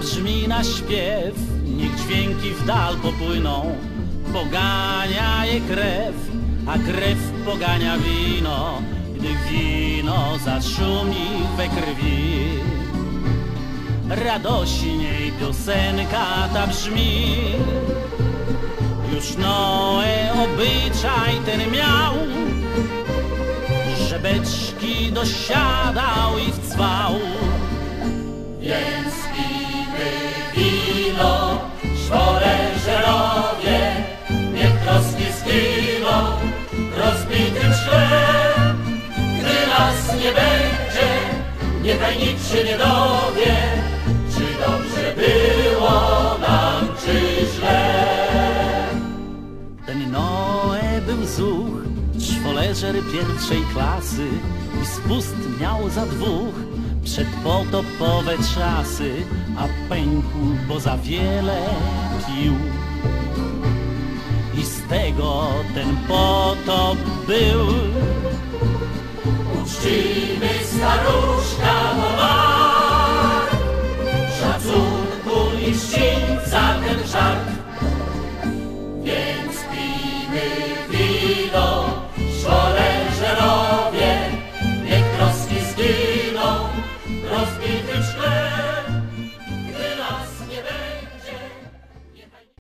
brzmi na śpiew, niech dźwięki w dal popłyną. Pogania je krew, a krew pogania wino, gdy wino zaszumi we krwi. Radośniej piosenka ta brzmi, już Noe obyczaj ten miał, że beczki dosiadał i wcwał. Wino, szwoleżerowie, niech troski zginą w rozbitym szkle. Gdy nas nie będzie, niechaj nikt się nie dowie, czy dobrze było nam, czy źle. Ten Noe był zuch, szwoleżer pierwszej klasy i spust miał za dwóch przedpotopowe czasy, a pękł, bo za wiele pił. I z tego ten potop był. Staruszka poważnie, must be